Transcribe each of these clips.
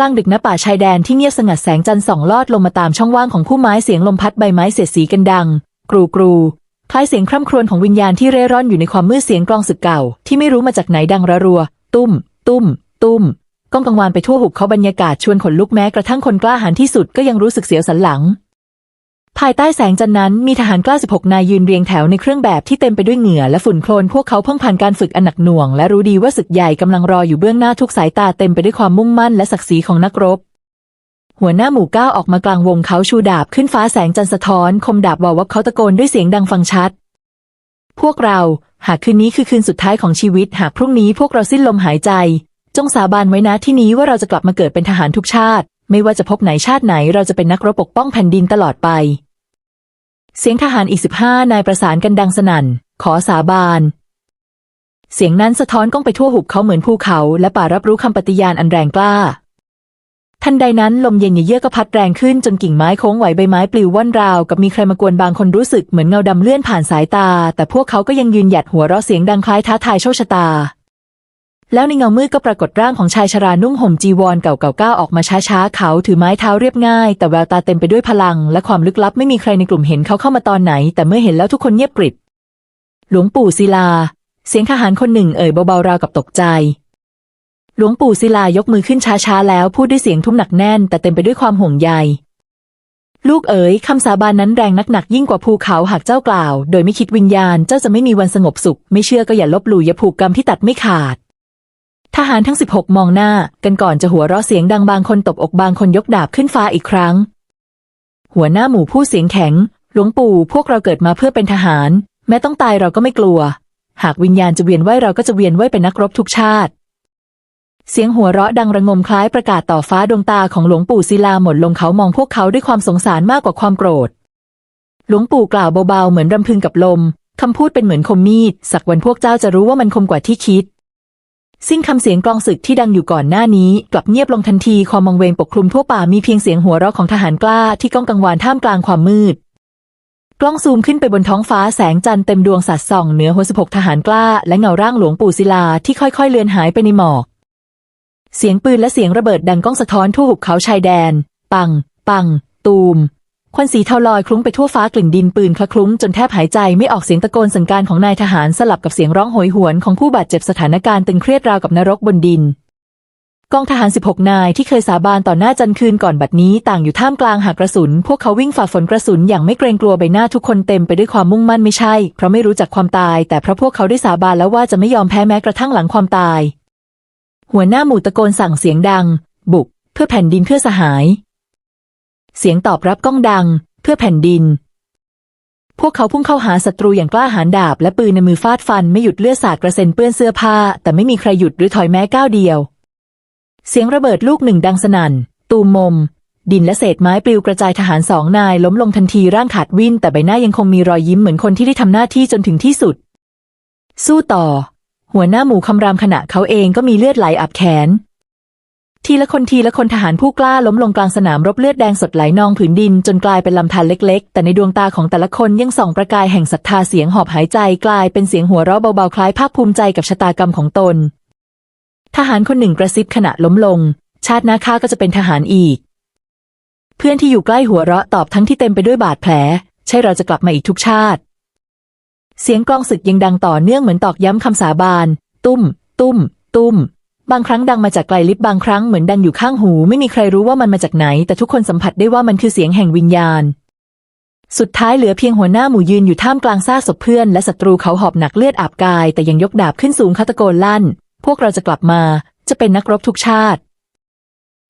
กลางดึกณป่าชายแดนที่เงียบสงัดแสงจันทร์ส่องลอดลงมาตามช่องว่างของพุ่มไม้เสียงลมพัดใบไม้เสียดสีกันดัง กรูกรูคล้ายเสียงคร่ำครวญของวิญญาณที่เร่ร่อนอยู่ในความมืดเสียงกลองสึกเก่า ที่ไม่รู้มาจากไหนดังระรัว ตุ้ม ตุ้ม ตุ้มก้องกังวานไปทั่วหุบเขาบรรยากาศชวนขนลุกแม้กระทั่งคนกล้าหาญที่สุดก็ยังรู้สึกเสียวสันหลัง ภายใต้แสงจันนั้นมีทหารกล้า 16 นายยืนเรียงแถวในเครื่องแบบที่เต็มไปด้วยเหงื่อและฝุ่นโคลนพวกเขาเพิ่งผ่านการฝึกอันหนักหน่วง และรู้ดีว่าศึกใหญ่กำลังรออยู่เบื้องหน้าทุกสายตาเต็มไปด้วยความมุ่งมั่นและศักดิ์ศรีของนักรบ หัวหน้าหมู่ก้าวออกมากลางวงเขาชูดาบขึ้นฟ้าแสงจันทร์สะท้อน คมดาบวาววับเขาตะโกนด้วยเสียงดังฟังชัด พวกเรา หากคืนนี้คือคืนสุดท้ายของชีวิต หากพรุ่งนี้พวกเราสิ้นลมหายใจ จงสาบานไว้นะที่นี้ว่าเราจะกลับมาเกิดเป็นทหารทุกชาติ ไม่ว่าจะพบไหนชาติไหนเราจะเป็นนักรบปกป้องแผ่นดินตลอดไป เสียงทหารอีกสิบห้านายประสานกันดังสนั่น ขอสาบาน เสียงนั้นสะท้อนก้องไปทั่วหุบเขาเหมือนภูเขา และป่ารับรู้คำปฏิญาณอันแรงกล้า ทันใดนั้นลมเย็นเยือกก็พัดแรงขึ้นจนกิ่งไม้โค้งไหวใบไม้ปลิวว่อนราวกับมีใครมากวนบางคนรู้สึกเหมือนเงาดำเลื่อนผ่านสายตา แต่พวกเขาก็ยังยืนหยัดหัวเราะเสียงดังคล้ายท้าทายโชคชะตา แล้วในเงามืดก็ปรากฏร่างของชายชรานุ่งห่มจีวรเก่าๆก้าวออกมาช้าๆ เขาถือไม้เท้าเรียบง่าย แต่แววตาเต็มไปด้วยพลัง และความลึกลับไม่มีใครในกลุ่มเห็นเขาเข้ามาตอนไหน แต่เมื่อเห็นแล้วทุกคนเงียบกริบ หลวงปู่ศิลา เสียงทหารคนหนึ่งเอ่ยเบาๆราวกับตกใจ หลวงปู่ศิลายกมือขึ้นช้าๆแล้วพูดด้วยเสียงทุ้มหนักแน่น แต่เต็มไปด้วยความห่วงใยลูกเอ๋ยคำสาบานนั้นแรงนักหนักยิ่งกว่าภูเขาหากเจ้ากล่าว โดยไม่คิดวิญญาณเจ้าจะไม่มีวันสงบสุข ไม่เชื่อก็อย่าลบหลู่อย่าผูกกรรมที่ตัดไม่ขาด ทหารทั้งสิบหกมองหน้า กันก่อนจะหัวเราะเสียงดังบางคนตบอกบางคนยกดาบขึ้นฟ้าอีกครั้ง หัวหน้าหมู่ผู้เสียงแข็ง หลวงปู่พวกเราเกิดมาเพื่อเป็นทหาร แม้ต้องตายเราก็ไม่กลัว หากวิญญาณจะเวียนว่ายเราก็จะเวียนว่ายเป็นนักรบทุกชาติ เสียงหัวเราะดังระงมคล้ายประกาศต่อฟ้าดวงตาของหลวงปู่ศิลาหมดลงเขามองพวกเขาด้วยความสงสารมากกว่าความโกรธ หลวงปู่กล่าวเบาๆเหมือนรำพึงกับลมคำพูดเป็นเหมือนคมมีด สักวันพวกเจ้าจะรู้ว่ามันคมกว่าที่คิด สิ้นคำเสียงกลองศึกที่ดังอยู่ก่อนหน้านี้ กลับเงียบลงทันทีความมังเวงปกคลุมทั่วป่ามีเพียงเสียงหัวเราะของทหารกล้าที่ก้องกังวานท่ามกลางความมืด กล้องซูมขึ้นไปบนท้องฟ้าแสงจันทร์เต็มดวงสัดส่องเหนือหัวสิบหกทหารกล้า และเงาร่างหลวงปู่ศิลาที่ค่อยๆเลือนหายไปในหมอก เสียงปืนและเสียงระเบิดดังก้องสะท้อนทั่วหุบเขาชายแดน ปัง ปัง ตูม ควันสีเทาลอยคลุ้งไปทั่วฟ้ากลิ่นดินปืนคละคลุ้งจนแทบหายใจไม่ออกเสียงตะโกนสั่งการของนายทหารสลับกับเสียงร้องโหยหวนของผู้บาดเจ็บสถานการณ์ตึงเครียดราวกับนรกบนดิน กองทหาร 16 นายที่เคยสาบานต่อหน้าจันคืนก่อนบัดนี้ต่างอยู่ท่ามกลางหากกระสุน พวกเขาวิ่งฝ่าฝนกระสุนอย่างไม่เกรงกลัวใบหน้าทุกคนเต็มไปด้วยความมุ่งมั่นไม่ใช่ เพราะไม่รู้จักความตาย แต่เพราะพวกเขาได้สาบานแล้วว่าจะไม่ยอมแพ้แม้กระทั่งหลังความตาย หัวหน้าหมู่ตะโกนสั่งเสียงดัง บุก เพื่อแผ่นดินเพื่อสหาย เสียงตอบรับก้องดัง เพื่อแผ่นดิน พวกเขาพุ่งเข้าหาศัตรูอย่างกล้าหาญดาบ และปืนในมือฟาดฟันไม่หยุดเลือดสาดกระเซ็นเปื้อนเสื้อผ้า แต่ไม่มีใครหยุดหรือถอยแม้ก้าวเดียว เสียงระเบิดลูกหนึ่งดังสนั่น ตูมมม ดินและเศษไม้ปลิวกระจายทหารสองนายล้มลงทันทีร่างขาดวิ่นแต่ใบหน้ายังคงมีรอยยิ้มเหมือนคนที่ได้ทำหน้าที่จนถึงที่สุด สู้ต่อ หัวหน้าหมู่คำรามขณะเขาเองก็มีเลือดไหลอาบแขน ทีละคนทีละคนทหารผู้กล้าล้มลงกลางสนามรบเลือดแดงสดไหลนองผืนดินจนกลายเป็นลำธารเล็ก ๆ แต่ในดวงตาของแต่ละคนยังส่องประกายแห่งศรัทธาเสียงหอบหายใจกลายเป็นเสียงหัวเราะเบาๆคล้ายภาคภูมิใจกับชะตากรรมของตน ทหารคนหนึ่งกระซิบขณะล้มลง ชาติหน้าข้าก็จะเป็นทหารอีก เพื่อนที่อยู่ใกล้หัวเราะตอบทั้งที่เต็มไปด้วยบาดแผล ใช่เราจะกลับมาอีกทุกชาติ เสียงกลองศึกยังดังต่อเนื่องเหมือนตอกย้ำคำสาบาน ตุ้ม ตุ้ม ตุ้ม บางครั้งดังมาจากไกลลิบบางครั้งเหมือนดังอยู่ข้างหู ไม่มีใครรู้ว่ามันมาจากไหน แต่ทุกคนสัมผัสได้ว่ามันคือเสียงแห่งวิญญาณ สุดท้ายเหลือเพียงหัวหน้าหมู่ยืนอยู่ท่ามกลางซากศพเพื่อนและศัตรูเขาหอบหนักเลือดอาบกาย แต่ยังยกดาบขึ้นสูงคาตะโกนลั่น พวกเราจะกลับมา จะเป็นนักรบทุกชาติ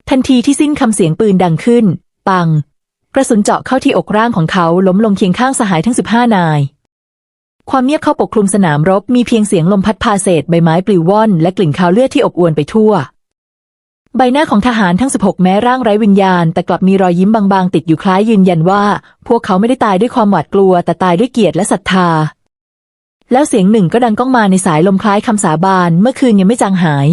ทันทีที่สิ้นคำเสียงปืนดังขึ้น ปัง กระสุนเจาะเข้าที่อกร่างของเขาล้มลงเคียงข้างสหายทั้งสิบห้านาย ความเงียบเข้าปกคลุมสนามรบมีเพียงเสียงลมพัดพาเศษใบไม้ปลิวว่อน และกลิ่นคาวเลือดที่อบอวลไปทั่ว ใบหน้าของทหารทั้ง 16 แม้ร่างไร้วิญญาณ แต่กลับมีรอยยิ้มบางๆ ติดอยู่คล้ายยืนยันว่า พวกเขาไม่ได้ตายด้วยความหวาดกลัว แต่ตายด้วยเกียรติและศรัทธา แล้วเสียงหนึ่งก็ดังก้องมาในสายลมคล้ายคำสาบาน เมื่อคืนยังไม่จางหาย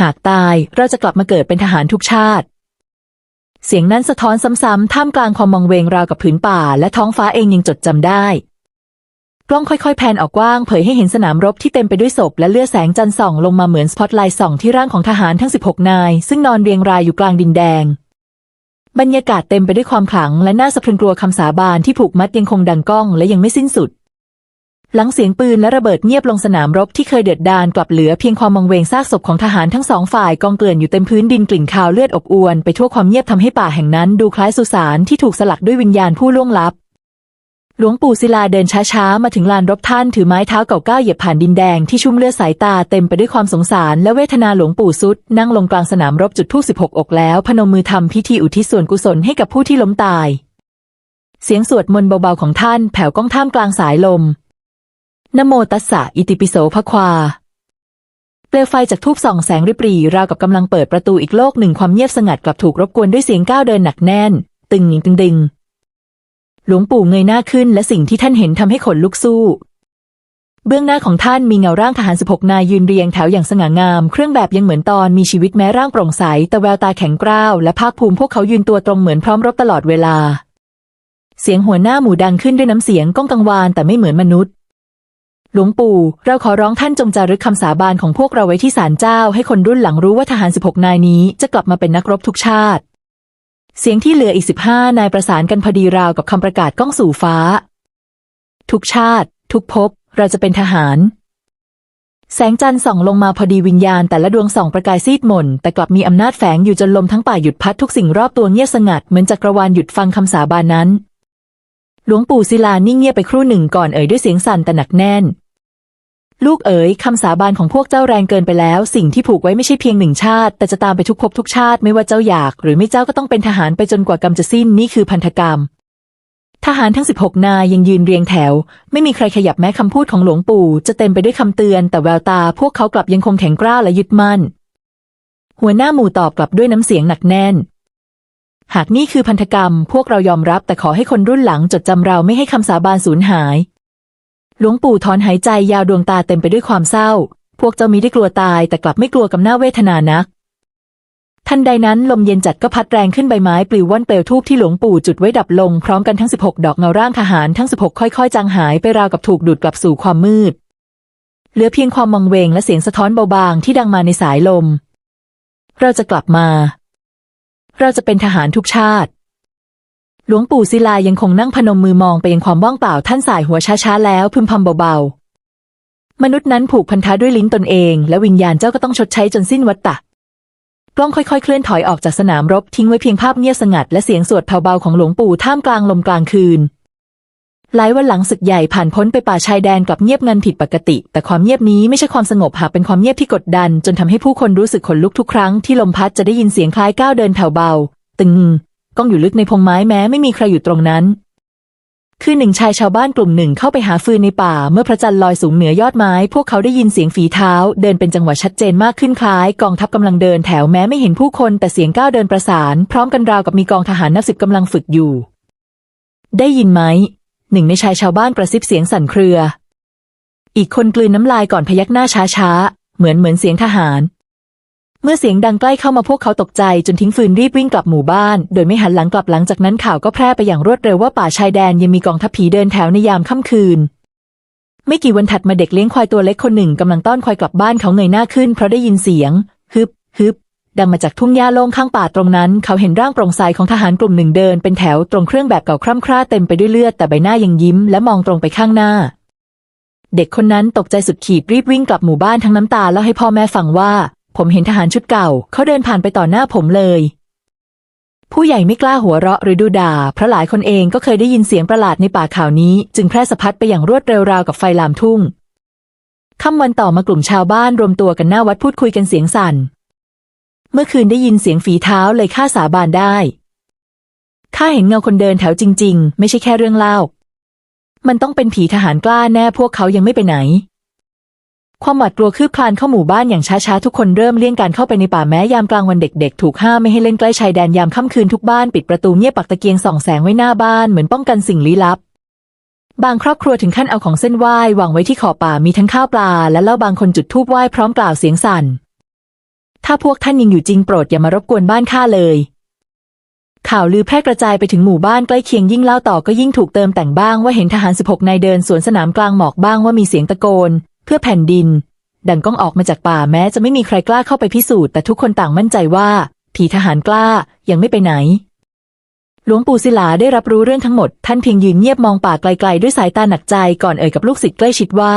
หากตายเราจะกลับมาเกิดเป็นทหารทุกชาติเสียงนั้นสะท้อนซ้ำๆ ท่ามกลางความมองเวงราวกับผืนป่า และท้องฟ้าเองยังจดจำได้ กล้องค่อยๆแพนออกกว้างเผยให้เห็นสนามรบที่เต็มไปด้วยศพและเลือดแสงจันทร์ส่องลงมาเหมือนสปอตไลท์ส่องที่ร่างของทหารทั้ง 16 นาย ซึ่งนอนเรียงรายอยู่กลางดินแดง บรรยากาศเต็มไปด้วยความขลัง และน่าสะพรึงกลัวคำสาบานที่ผูกมัดยังคงดังก้องและยังไม่สิ้นสุด หลังเสียงปืนและระเบิดเงียบลงสนามรบที่เคยเดือดดาลกลับเหลือเพียงความมังเวงซากศพของทหารทั้งสองฝ่ายกองเกลื่อนอยู่เต็มพื้นดินกลิ่นคาวเลือดอบอวนไปทั่วความเงียบทำให้ป่าแห่งนั้น ดูคล้ายสุสานที่ถูกสลักด้วยวิญญาณผู้ล่วงลับ หลวงปู่ศิลาเดินช้าๆ มาถึงลานรบท่านถือไม้เท้าเก่าก้าวเหยียบผ่านดินแดงที่ชุ่มเลือดสายตาเต็มไปด้วยความสงสารและเวทนาหลวงปู่สุด นั่งลงกลางสนามรบจุดธูปสิบหกอกแล้ว พนมมือทำพิธีอุทิศส่วนกุศลให้กับผู้ที่ล้มตาย เสียงสวดมนต์เบาๆของท่านแผ่วก้องท่ามกลางสายลมนโมตัสสะอิติปิโสภควาเปลวไฟจากทูบส่องแสงริบหรี่ราวกับกำลังเปิดประตูอีกโลกหนึ่งความเงียบสงัดกลับถูกรบกวนด้วยเสียงก้าวเดินหนักแน่น ตึงหนิงตึงดึง หลวงปู่เงยหน้าขึ้นและสิ่งที่ท่านเห็นทำให้ขนลุกสู้ เบื้องหน้าของท่านมีเงาร่างทหาร 16 นายยืนเรียงแถวอย่างสง่างาม เครื่องแบบยังเหมือนตอนมีชีวิตแม้ร่างโปร่งใส แต่แววตาแข็งกร้าวและภาคภูมิพวกเขายืนตัวตรงเหมือนพร้อมรบตลอดเวลา เสียงหัวหน้าหมู่ดังขึ้นด้วยน้ำเสียงก้องกังวานแต่ไม่เหมือนมนุษย์หลวงปู่ เราขอร้องท่านจงจารึกคำสาบานของพวกเราไว้ที่ศาลเจ้า ให้คนรุ่นหลังรู้ว่าทหาร 16 นายนี้จะกลับมาเป็นนักรบทุกชาติ เสียงที่เหลืออีก15นายประสานกันพอดีราวกับคำประกาศก้องสู่ฟ้า ทุกชาติ ทุกภพเราจะเป็นทหาร แสงจันทร์ส่องลงมาพอดีวิญญาณแต่ละดวงส่องประกายซีดหม่น แต่กลับมีอำนาจแฝงอยู่จนลมทั้งป่าหยุดพัดทุกสิ่งรอบตัวเงียบสงัดเหมือนจักรวาลหยุดฟังคำสาบานนั้น หลวงปู่ศิลานิ่งเงียบไปครู่หนึ่งก่อนเอ่ยด้วยเสียงสั่นแต่หนักแน่น ลูกเอ๋ยคำสาบานของพวกเจ้าแรงเกินไปแล้ว สิ่งที่ผูกไว้ไม่ใช่เพียงหนึ่งชาติ แต่จะตามไปทุกภพทุกชาติไม่ว่าเจ้าอยาก หรือไม่เจ้าก็ต้องเป็นทหารไปจนกว่ากรรมจะสิ้นนี่คือพันธกรรม ทหารทั้ง 16 นายยังยืนเรียงแถว ไม่มีใครขยับแม้คำพูดของหลวงปู่ จะเต็มไปด้วยคำเตือน แต่แววตาพวกเขากลับยังคงแข็งกร้าวและยึดมั่น หัวหน้าหมู่ตอบกลับด้วยน้ำเสียงหนักแน่น หากนี่คือพันธกรรม พวกเรายอมรับแต่ขอให้คนรุ่นหลังจดจำเราไม่ให้คำสาบานสูญหาย หลวงปู่ถอนหายใจยาวดวงตาเต็มไปด้วยความเศร้า พวกเจ้ามีได้กลัวตายแต่กลับไม่กลัวกำหน้าเวทนานัก ทันใดนั้นลมเย็นจัดก็พัดแรงขึ้นใบไม้ปลิวว่อนเปลวทูบที่หลวงปู่จุดไว้ดับลงพร้อมกันทั้ง 16 ดอกเงาร่างทหารทั้ง 16 ค่อยๆ จางหายไปราวกับถูกดูดกลับสู่ความมืด เหลือเพียงความมังเวงและเสียงสะท้อนเบาบางที่ดังมาในสายลม เราจะกลับมา เราจะเป็นทหารทุกชาติ หลวงปู่ศิลายังคงนั่งพนมมือมองไปยังความว่างเปล่าท่านสายหัวช้าๆแล้วพึมพำเบาๆ มนุษย์นั้นผูกพันธะด้วยลิ้นตนเอง และวิญญาณเจ้าก็ต้องชดใช้จนสิ้นวัฏฏะกล้องค่อยๆ เคลื่อนถอยออกจากสนามรบทิ้งไว้เพียงภาพเงียบสงัดและเสียงสวดแผ่วเบาของหลวงปู่ท่ามกลางลมกลางคืนหลายวันหลังศึกใหญ่ผ่านพ้นไปป่าชายแดนกลับเงียบงันผิดปกติ แต่ความเงียบนี้ไม่ใช่ความสงบหากเป็นความเงียบที่กดดัน จนทำให้ผู้คนรู้สึกขนลุกทุกครั้งที่ลมพัดจะได้ยินเสียงคล้ายก้าวเดินแผ่วเบา ตึง ก้องอยู่ลึกในพงไม้แม้ไม่มีใครอยู่ตรงนั้น คือหนึ่งชายชาวบ้านกลุ่มหนึ่งเข้าไปหาฟืนในป่า เมื่อพระจันทร์ลอยสูงเหนือยอดไม้ พวกเขาได้ยินเสียงฝีเท้า เดินเป็นจังหวะชัดเจนมากขึ้นคล้าย กองทัพกำลังเดินแถวแม้ไม่เห็นผู้คนแต่เสียงก้าวเดินประสาน พร้อมกันราวกับมีกองทหารนับสิบกำลังฝึกอยู่ ได้ยินไหมหนึ่งในชายชาวบ้านกระซิบเสียงสั่นเครือ อีกคนกลืนน้ำลายก่อนพยักหน้าช้าๆเหมือนเหมือนเสียงทหาร เมื่อเสียงดังใกล้เข้ามาพวกเขาตกใจจนทิ้งฟืนรีบวิ่งกลับหมู่บ้าน โดยไม่หันหลังกลับหลังจากนั้นข่าวก็แพร่ไปอย่างรวดเร็วว่าป่าชายแดนยังมีกองทัพผีเดินแถวในยามค่ำคืน ไม่กี่วันถัดมาเด็กเลี้ยงควายตัวเล็กคนหนึ่งกำลังต้อนควายกลับบ้านเขาเงยหน้าขึ้นเพราะได้ยินเสียงฮึบฮึบดังมาจากทุ่งหญ้าโล่งข้างป่าตรงนั้น เขาเห็นร่างโปร่งใสของทหารกลุ่มหนึ่งเดินเป็นแถวตรงเครื่องแบบเก่าคร่ำคร่าเต็มไปด้วยเลือดแต่ใบหน้ายังยิ้มและมองตรงไปข้างหน้า เด็กคนนั้นตกใจสุดขีดรีบวิ่งกลับหมู่บ้านทั้งน้ำตาแล้วให้พ่อแม่ฟังว่า ผมเห็นทหารชุดเก่า เขาเดินผ่านไปต่อหน้าผมเลย ผู้ใหญ่ไม่กล้าหัวเราะหรือดูด่า เพราะหลายคนเองก็เคยได้ยินเสียงประหลาดในป่าข่าวนี้ จึงแพร่สะพัดไปอย่างรวดเร็วราวกับไฟลามทุ่งค่ำวันต่อมากลุ่มชาวบ้านรวมตัวกันหน้าวัดพูดคุยกันเสียงสั่น เมื่อคืนได้ยินเสียงฝีเท้าเลยข้าสาบานได้ข้าเห็นเงาคนเดินแถวจริง ๆ ไม่ใช่แค่เรื่องเล่า มันต้องเป็นผีทหารกล้าแน่พวกเขายังไม่ไปไหน ความหวาดกลัวคืบคลานเข้าหมู่บ้านอย่างช้าๆ ทุกคนเริ่มเลี่ยงการเข้าไปในป่าแม้ยามกลางวันเด็กๆ ถูกห้ามไม่ให้เล่นใกล้ชายแดนยามค่ำคืนทุกบ้านปิดประตูเงียบปักตะเกียงส่องแสงไว้หน้าบ้านเหมือนป้องกันสิ่งลี้ลับ บางครอบครัวถึงขั้นเอาของเส้นไหว้วางไว้ที่ขอบป่ามีทั้งข้าวปลา และเหล้าบางคนจุดธูปไหว้พร้อมกล่าวเสียงสั่น ถ้าพวกท่านยังอยู่จริงโปรดอย่ามารบกวนบ้านข้าเลยข่าวลือแพร่กระจายไปถึงหมู่บ้านใกล้เคียงยิ่งเล่าต่อก็ยิ่งถูกเติมแต่งบ้างว่าเห็นทหาร 16 นายเดินสวนสนามกลางหมอกบ้างว่ามีเสียงตะโกน เพื่อแผ่นดิน ดังก้องออกมาจากป่าแม้จะไม่มีใครกล้าเข้าไปพิสูจน์แต่ทุกคนต่างมั่นใจว่าผีทหารกล้ายังไม่ไปไหน หลวงปู่ศิลาได้รับรู้เรื่องทั้งหมด ท่านเพียงยืนเงียบมองป่าไกลๆด้วยสายตาหนักใจก่อนเอ่ยกับลูกศิษย์ใกล้ชิดว่า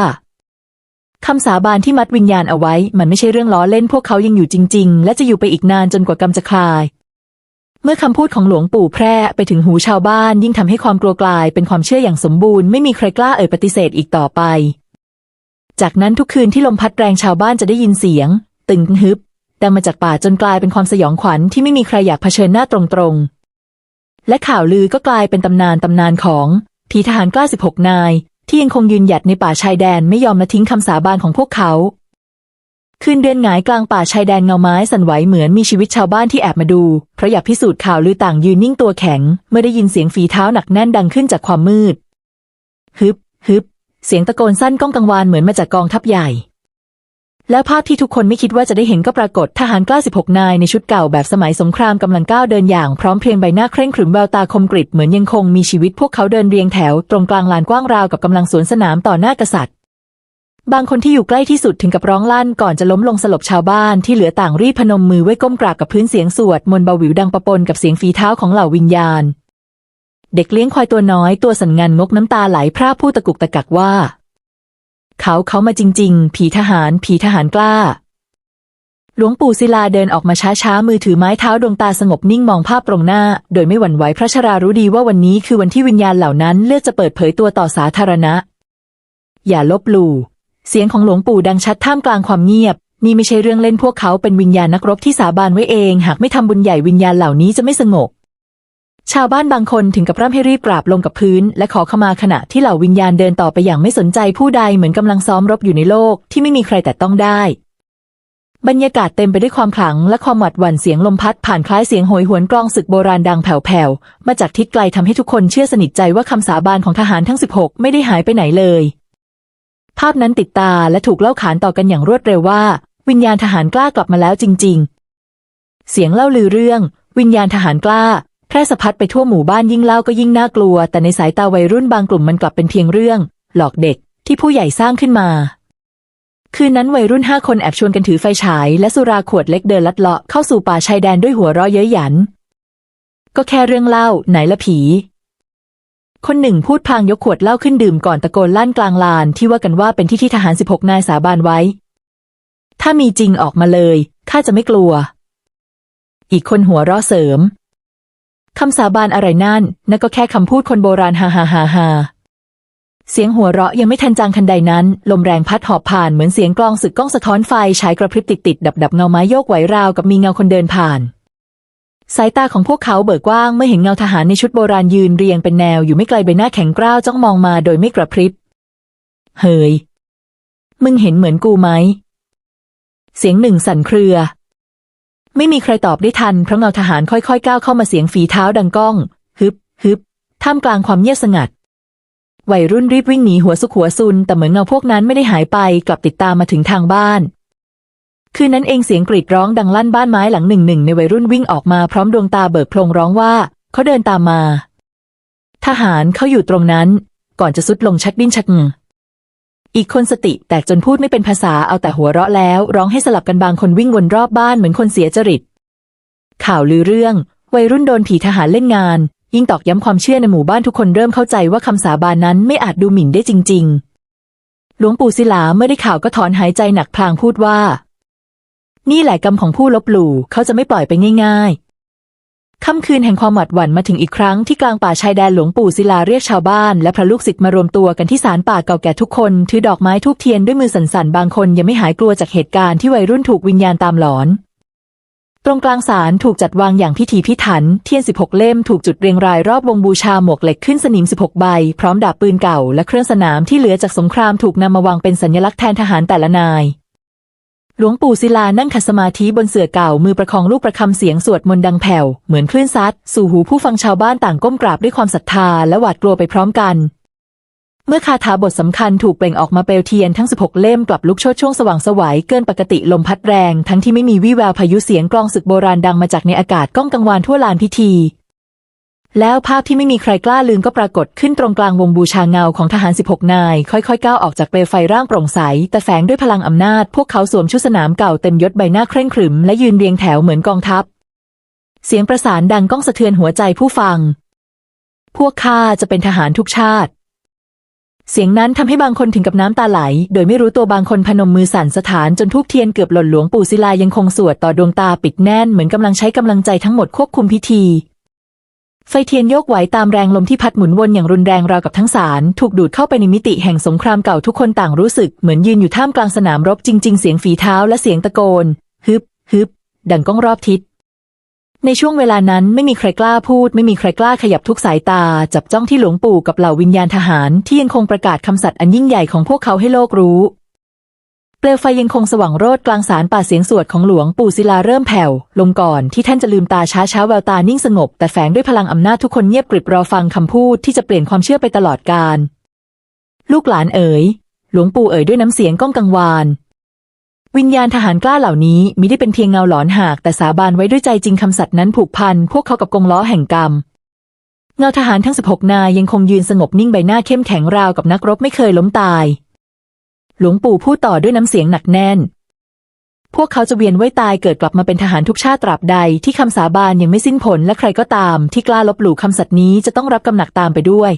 คำสาบานที่มัดวิญญาณเอาไว้ มันไม่ใช่เรื่องล้อเล่นพวกเขายังอยู่จริง ๆ และจะอยู่ไปอีกนานจนกว่ากรรมจะคลาย เมื่อคำพูดของหลวงปู่แพร่ไปถึงหูชาวบ้าน ยิ่งทำให้ความกลัวกลายเป็นความเชื่ออย่างสมบูรณ์ไม่มีใครกล้าเอ่ยปฏิเสธอีกต่อไป จากนั้นทุกคืนที่ลมพัดแรงชาวบ้านจะได้ยินเสียง ตึงฮึบดังมาจากป่าจนกลายเป็นความสยองขวัญที่ไม่มีใครอยากเผชิญหน้าตรงๆ และข่าวลือก็กลายเป็นตำนานตำนานของผีทหารกล้า16นาย ที่ยังคงยืนหยัดในป่าชายแดนไม่ยอมละทิ้งคำสาบานของพวกเขา คืนเดือนหงายกลางป่าชายแดนเงาไม้สั่นไหวเหมือนมีชีวิตชาวบ้านที่แอบมาดูเพราะอยากพิสูจน์ข่าวลือต่างยืนนิ่งตัวแข็ง เมื่อได้ยินเสียงฝีเท้าหนักแน่นดังขึ้นจากความมืดฮึบฮึบ เสียงตะโกนสั้นก้องกังวานเหมือนมาจากกองทัพใหญ่ แล้วภาพที่ทุกคนไม่คิดว่าจะได้เห็นก็ปรากฏทหารกล้า 16 นายในชุดเก่าแบบสมัยสงครามกำลังก้าวเดินอย่างพร้อมเพรียงใบหน้าเคร่งขรึมแววตาคมกริบเหมือนยังคงมีชีวิตพวกเขาเดินเรียงแถวตรงกลางลานกว้างราวกับกำลังสวนสนามต่อหน้ากษัตริย์ บางคนที่อยู่ใกล้ที่สุดถึงกับร้องลั่นก่อนจะล้มลงสลบชาวบ้านที่เหลือต่างรีบพนมมือไว้ก้มกราบกับพื้นเสียงสวดมนต์เบาหวิวดังประปนกับเสียงฝีเท้าของเหล่าวิญญาณ เด็กเลี้ยงควายตัวน้อยตัวสันงันงกน้ำตาไหลพร่าพูดตะกุกตะกักว่า เขาเขามาจริง ๆ ผีทหารผีทหารกล้า หลวงปู่ศิลาเดินออกมาช้าๆมือถือไม้เท้าดวงตาสงบนิ่งมองภาพตรงหน้า โดยไม่หวั่นไหวพระชรารู้ดีว่าวันนี้คือวันที่วิญญาณเหล่านั้นเลือกจะเปิดเผยตัวต่อสาธารณะ อย่าลบหลู่เสียงของหลวงปู่ดังชัดท่ามกลางความเงียบ นี่ไม่ใช่เรื่องเล่นพวกเขาเป็นวิญญาณนักรบที่สาบานไว้เอง หากไม่ทำบุญใหญ่วิญญาณเหล่านี้จะไม่สงบ ชาวบ้านบางคนถึงกับร่ำให้รีบกราบลงกับพื้น และขอขมาขณะที่เหล่าวิญญาณเดินต่อไปอย่างไม่สนใจผู้ใดเหมือนกำลังซ้อมรบอยู่ในโลกที่ไม่มีใครแต่ต้องได้ บรรยากาศเต็มไปด้วยความขลังและความหวาดหวั่นเสียงลมพัดผ่านคล้ายเสียงโหยหวนกลองศึกโบราณดังแผ่วๆมาจากทิศไกลทำให้ทุกคนเชื่อสนิทใจว่าคำสาบานของทหารทั้ง 16 ไม่ได้หายไปไหนเลย ภาพนั้นติดตาและถูกเล่าขานต่อกันอย่างรวดเร็วว่า วิญญาณทหารกล้ากลับมาแล้วจริง ๆ เสียงเล่าลือเรื่อง วิญญาณทหารกล้า แพร่สะพัดไปทั่วหมู่บ้านยิ่งเล่าก็ยิ่งน่ากลัว แต่ในสายตาวัยรุ่นบางกลุ่มมันกลับเป็นเพียงเรื่อง หลอกเด็กที่ผู้ใหญ่สร้างขึ้นมา คืนนั้นวัยรุ่นห้าคนแอบชวนกันถือไฟฉาย และสุราขวดเล็กเดินลัดเลาะเข้าสู่ป่าชายแดนด้วยหัวเราะเย้ยหยัน ก็แค่เรื่องเล่าไหนละผี คนหนึ่งพูดพางยกขวดเหล้าขึ้นดื่มก่อนตะโกนลั่นกลางลานที่ว่ากันว่าเป็นที่ที่ทหาร16นายสาบานไว้ ถ้ามีจริงออกมาเลยข้าจะไม่กลัว อีกคนหัวเราะเสริม คำสาบานอะไรนั่นนั่นก็แค่คำพูดคนโบราณฮ่าฮ่าฮ่าฮ่าเสียงหัวเราะยังไม่ทันจางทันใดนั้น ลมแรงพัดหอบผ่านเหมือนเสียงกลองศึกก้องสะท้อนไฟฉายกระพริบติดติดดับดับเงาไม้โยกไหวราวกับมีเงาคนเดินผ่าน สายตาของพวกเขาเบิกกว้างเมื่อเห็นเงาทหารในชุดโบราณยืนเรียงเป็นแนวอยู่ไม่ไกลใบหน้าแข็งกร้าวจ้องมองมาโดยไม่กระพริบ เฮยมึงเห็นเหมือนกูไหม เสียงหนึ่งสั่นเครือ ไม่มีใครตอบได้ทันเพราะเงาทหารค่อยๆก้าวเข้ามาเสียงฝีเท้าดังก้อง ฮึบฮึบท่ามกลางความเงียบสงัด วัยรุ่นรีบวิ่งหนีหัวสุกหัวซุน แต่เหมือนเงาพวกนั้นไม่ได้หายไปกลับติดตามมาถึงทางบ้าน คืนนั้นเองเสียงกรีดร้องดังลั่นบ้านไม้หลังหนึ่งหนึ่งในวัยรุ่นวิ่งออกมาพร้อมดวงตาเบิกโพลงร้องว่า เขาเดินตามมา ทหารเขาอยู่ตรงนั้น ก่อนจะสุดลงชักดิ้นชักหง อีกคนสติแตกจนพูดไม่เป็นภาษาเอาแต่หัวเราะแล้ว ร้องให้สลับกันบางคนวิ่งวนรอบบ้านเหมือนคนเสียจริต ข่าวลือเรื่อง วัยรุ่นโดนผีทหารเล่นงาน ยิ่งตอกย้ำความเชื่อในหมู่บ้านทุกคนเริ่มเข้าใจว่าคำสาบานนั้นไม่อาจดูหมิ่นได้จริง ๆ หลวงปู่ศิลาเมื่อได้ข่าวก็ถอนหายใจหนักพลางพูดว่า นี่แหละกรรมของผู้ลบหลู่เขาจะไม่ปล่อยไปง่าย ๆ ค่ำคืนแห่งความหวาดหวั่นมาถึงอีกครั้งที่กลางป่าชายแดนหลวงปู่ศิลาเรียกชาวบ้านและพระลูกศิษย์มารวมตัวกันที่ศาลป่าเก่าแก่ทุกคน ถือดอกไม้ทูบเทียนด้วยมือสั่นๆ บางคนยังไม่หายกลัวจากเหตุการณ์ที่วัยรุ่นถูกวิญญาณตามหลอน ตรงกลางศาลถูกจัดวางอย่างพิถีพิถัน เทียน 16 เล่มถูกจุดเรียงรายรอบวงบูชาหมวกเหล็กขึ้นสนิม 16 ใบ พร้อมดาบปืนเก่าและเครื่องสนามที่เหลือจากสงครามถูกนำมาวางเป็นสัญลักษณ์แทนทหารแต่ละนาย หลวงปู่ศิลานั่งขัดสมาธิบนเสื่อเก่ามือประคองลูกประคำเสียงสวดมนต์ดังแผ่ว เหมือนคลื่นซัด สู่หูผู้ฟังชาวบ้านต่างก้มกราบด้วยความศรัทธาและหวาดกลัวไปพร้อมกัน เมื่อคาถาบทสำคัญถูกเปล่งออกมาเปลวเทียนทั้ง 16 เล่มกลับลุกโชดช่วงสว่างสวัยเกินปกติลมพัดแรง ทั้งที่ไม่มีวี่แววพายุเสียงกลองศึกโบราณดังมาจากในอากาศก้องกังวานทั่วลานพิธี แล้วภาพที่ไม่มีใครกล้าลืมก็ปรากฏขึ้นตรงกลางวงบูชาเงาของทหาร 16 นาย ค่อยๆ ก้าวออกจากเปลวไฟร่างโปร่งใส แต่แฝงด้วยพลังอำนาจ พวกเขาสวมชุดสนามเก่าเต็มยศใบหน้าเคร่งขรึม และยืนเรียงแถวเหมือนกองทัพ เสียงประสานดังก้องสะเทือนหัวใจผู้ฟัง พวกข้าจะเป็นทหารทุกชาติ เสียงนั้นทำให้บางคนถึงกับน้ำตาไหล โดยไม่รู้ตัวบางคนพนมมือสั่นสถานจนทุกเทียนเกือบหล่นหลวงปู่ศิลายังคงสวดต่อดวงตาปิดแน่นเหมือนกำลังใช้กำลังใจทั้งหมดควบคุมพิธี ไฟเทียนโยกไหวตามแรงลมที่พัดหมุนวนอย่างรุนแรงราวกับทั้งสารถูกดูดเข้าไปในมิติแห่งสงครามเก่าทุกคนต่างรู้สึกเหมือนยืนอยู่ท่ามกลางสนามรบจริง ๆ เสียงฝีเท้าและเสียงตะโกน ฮึบ ฮึบ ดังก้องรอบทิศ ในช่วงเวลานั้นไม่มีใครกล้าพูด ไม่มีใครกล้าขยับทุกสายตา จับจ้องที่หลวงปู่กับเหล่าวิญญาณทหารที่ยังคงประกาศคำสัตย์อันยิ่งใหญ่ของพวกเขาให้โลกรู้ เปลวไฟยังคงสว่างโรดกลางสารป่าเสียงสวดของหลวงปู่ศิลาเริ่มแผ่วลงก่อนที่ท่านจะลืมตาช้าช้าๆแววตานิ่งสงบ แต่แฝงด้วยพลังอำนาจทุกคนเงียบกริบรอฟังคำพูดที่จะเปลี่ยนความเชื่อไปตลอดกาลลูกหลานเอ๋ย หลวงปู่เอ๋ยด้วยน้ำเสียงก้องกังวาน วิญญาณทหารกล้าเหล่านี้มิได้เป็นเพียงเงาหลอนหาก แต่สาบานไว้ด้วยใจจริงคำสัตย์นั้นผูกพันพวกเขากับกงล้อแห่งกรรมเงาทหารทั้ง 16 นายยังคงยืนสงบนิ่งใบหน้าเข้มแข็งราวกับนักรบไม่เคยล้มตาย หลวงปู่พูดต่อด้วยน้ำเสียงหนักแน่น พวกเขาจะเวียนไว้ตายเกิดกลับมาเป็นทหารทุกชาติตราบใดที่คำสาบานยังไม่สิ้นผลและใครก็ตาม ที่กล้าลบหลู่คำสัตย์นี้จะต้องรับกำหนักตามไปด้วย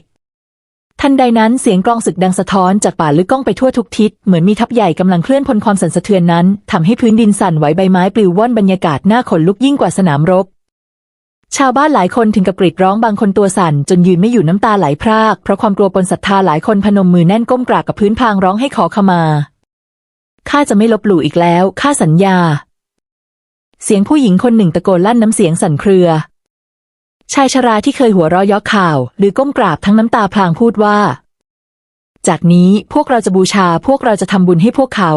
ทันใดนั้นเสียงกลองศึกดังสะท้อนจากป่าลึกก้องไปทั่วทุกทิศเหมือนมีทัพใหญ่กำลังเคลื่อนพลความสั่นสะเทือนนั้นทำให้พื้นดินสั่นไหวใบไม้ปลิวว่อนบรรยากาศหน่าขนลุกยิ่งกว่าสนามรบ ชาวบ้านหลายคนถึงกับกรีดร้องบางคนตัวสั่น จนยืนไม่อยู่น้ำตาไหลพราก เพราะความกลัวปนศรัทธาหลายคนพนมมือแน่นก้มกราบกับพื้นพางร้องให้ขอขมาข้าจะไม่ลบหลู่อีกแล้วข้าสัญญา เสียงผู้หญิงคนหนึ่งตะโกนลั่นน้ำเสียงสั่นเครือ ชายชราที่เคยหัวเราะยาะข่าว หรือก้มกราบทั้งน้ำตาพลางพูดว่า จากนี้พวกเราจะบูชาพวกเราจะทำบุญให้พวกเขา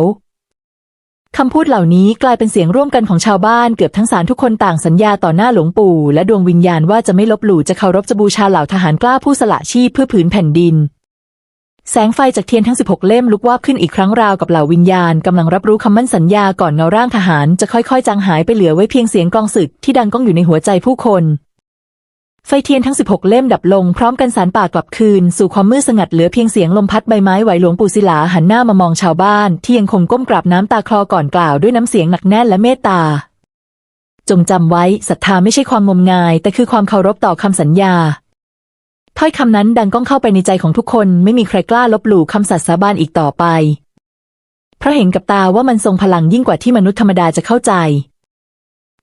คำพูดเหล่านี้กลายเป็นเสียงร่วมกันของชาวบ้านเกือบทั้งสารทุกคนต่างสัญญาต่อหน้าหลวงปู่และดวงวิญญาณว่าจะไม่ลบหลู่จะเคารพจะบูชาเหล่าทหารกล้าผู้สละชีพเพื่อผืนแผ่นดิน แสงไฟจากเทียนทั้ง 16 เล่มลุกวาบขึ้นอีกครั้งราวกับเหล่าวิญญาณกำลังรับรู้คำมั่นสัญญาก่อนเงาร่างทหารจะค่อยๆ จางหายไปเหลือไว้เพียงเสียงกองศึกที่ดังก้องอยู่ในหัวใจผู้คน ไฟเทียนทั้ง 16 เล่มดับลงพร้อมกันสารป่ากลับคืน สู่ความมืดสงัดเหลือเพียงเสียงลมพัดใบไม้ไหวหลวงปู่ศิลาหันหน้ามามองชาวบ้าน ที่ยังคงก้มกราบน้ำตาคลอก่อนกล่าวด้วยน้ำเสียงหนักแน่นและเมตตา จงจำไว้ศรัทธาไม่ใช่ความงมงาย แต่คือความเคารพต่อคำสัญญา ถ้อยคำนั้นดังก้องเข้าไปในใจของทุกคนไม่มีใครกล้าลบหลู่คำสัตย์สาบานอีกต่อไปเพราะเห็นกับตาว่ามันทรงพลังยิ่งกว่าที่มนุษย์ธรรมดาจะเข้าใจ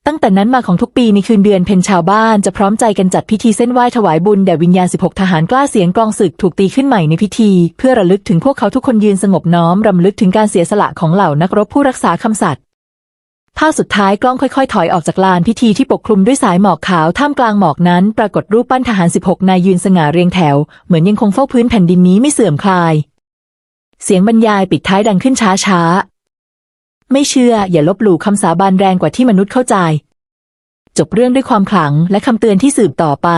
ตั้งแต่นั้นมาของทุกปีในคืนเดือนเพ็ญชาวบ้านจะพร้อมใจกันจัดพิธีเส้นไหว้ถวายบุญแด่วิญญาณ 16 ทหารกล้าเสียงกลองศึกถูกตีขึ้นใหม่ในพิธี เพื่อระลึกถึงพวกเขาทุกคนยืนสงบน้อมรำลึกถึงการเสียสละของเหล่านักรบผู้รักษาคำสัตย์ภาพสุดท้ายกล้องค่อยๆ ถอยออกจากลานพิธีที่ปกคลุมด้วยสายหมอกขาวท่ามกลางหมอกนั้น ปรากฏรูปปั้นทหาร 16 นายยืนสง่าเรียงแถว เหมือนยังคงเฝ้าพื้นแผ่นดินนี้ไม่เสื่อมคลาย เสียงบรรยายปิดท้ายดังขึ้นช้าๆ ไม่เชื่ออย่าลบหลู่คำสาบานแรงกว่าที่มนุษย์เข้าใจ จบเรื่องด้วยความขลังและคำเตือนที่สืบต่อไป